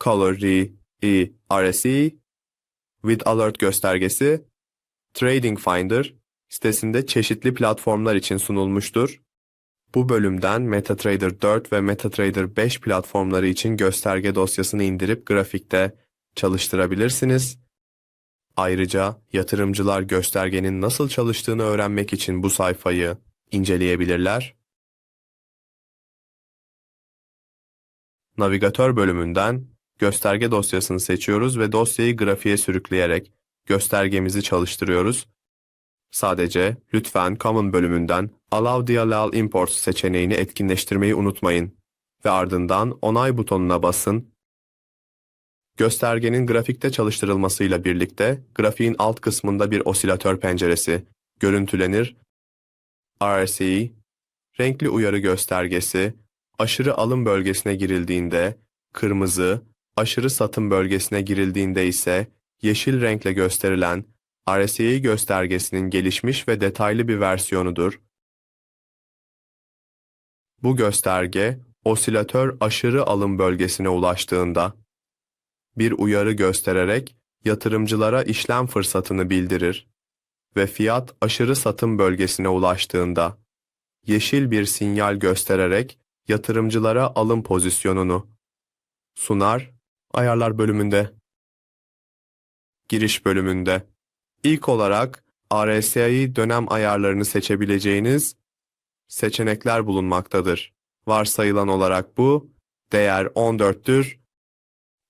Color R, E, RSE, With Alert göstergesi, Trading Finder sitesinde çeşitli platformlar için sunulmuştur. Bu bölümden MetaTrader 4 ve MetaTrader 5 platformları için gösterge dosyasını indirip grafikte çalıştırabilirsiniz. Ayrıca yatırımcılar göstergenin nasıl çalıştığını öğrenmek için bu sayfayı inceleyebilirler. Navigatör bölümünden gösterge dosyasını seçiyoruz ve dosyayı grafiğe sürükleyerek göstergemizi çalıştırıyoruz. Sadece lütfen Common bölümünden Allow DLL Imports seçeneğini etkinleştirmeyi unutmayın ve ardından onay butonuna basın. Göstergenin grafikte çalıştırılmasıyla birlikte grafiğin alt kısmında bir osilatör penceresi görüntülenir. RSI, renkli uyarı göstergesi, aşırı alım bölgesine girildiğinde kırmızı, aşırı satım bölgesine girildiğinde ise yeşil renkle gösterilen RSI göstergesinin gelişmiş ve detaylı bir versiyonudur. Bu gösterge, osilatör aşırı alım bölgesine ulaştığında bir uyarı göstererek yatırımcılara işlem fırsatını bildirir ve fiyat aşırı satım bölgesine ulaştığında yeşil bir sinyal göstererek yatırımcılara alım pozisyonunu sunar. Ayarlar bölümünde. Giriş bölümünde. İlk olarak RSI dönem ayarlarını seçebileceğiniz seçenekler bulunmaktadır. Varsayılan olarak bu değer 14'tür.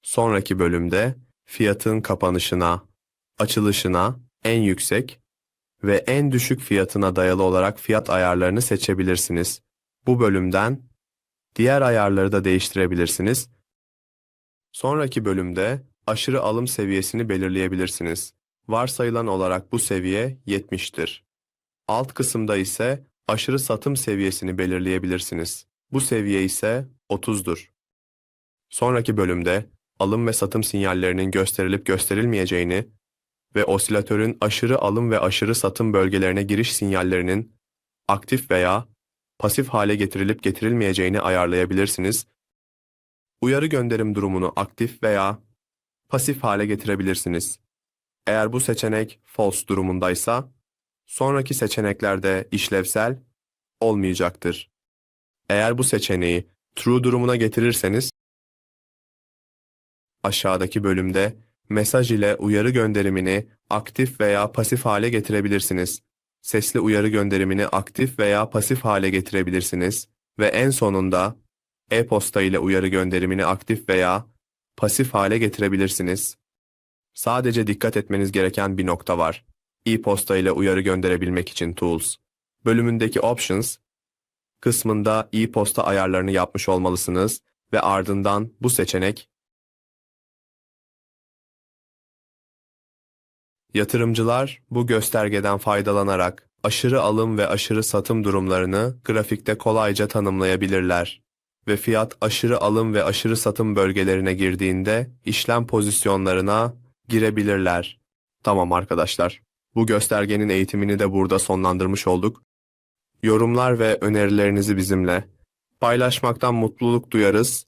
Sonraki bölümde fiyatın kapanışına, açılışına en yüksek ve en düşük fiyatına dayalı olarak fiyat ayarlarını seçebilirsiniz. Bu bölümden diğer ayarları da değiştirebilirsiniz. Sonraki bölümde aşırı alım seviyesini belirleyebilirsiniz. Varsayılan olarak bu seviye 70'tir. Alt kısımda ise aşırı satım seviyesini belirleyebilirsiniz. Bu seviye ise 30'dur. Sonraki bölümde alım ve satım sinyallerinin gösterilip gösterilmeyeceğini ve osilatörün aşırı alım ve aşırı satım bölgelerine giriş sinyallerinin aktif veya pasif hale getirilip getirilmeyeceğini ayarlayabilirsiniz. Uyarı gönderim durumunu aktif veya pasif hale getirebilirsiniz. Eğer bu seçenek false durumundaysa, sonraki seçeneklerde işlevsel olmayacaktır. Eğer bu seçeneği true durumuna getirirseniz, aşağıdaki bölümde mesaj ile uyarı gönderimini aktif veya pasif hale getirebilirsiniz. Sesli uyarı gönderimini aktif veya pasif hale getirebilirsiniz ve en sonunda e-posta ile uyarı gönderimini aktif veya pasif hale getirebilirsiniz. Sadece dikkat etmeniz gereken bir nokta var. E-posta ile uyarı gönderebilmek için Tools bölümündeki Options kısmında e-posta ayarlarını yapmış olmalısınız ve ardından bu seçenek Yatırımcılar bu göstergeden faydalanarak aşırı alım ve aşırı satım durumlarını grafikte kolayca tanımlayabilirler ve fiyat aşırı alım ve aşırı satım bölgelerine girdiğinde işlem pozisyonlarına girebilirler. Tamam arkadaşlar. Bu göstergenin eğitimini de burada sonlandırmış olduk. Yorumlar ve önerilerinizi bizimle paylaşmaktan mutluluk duyarız.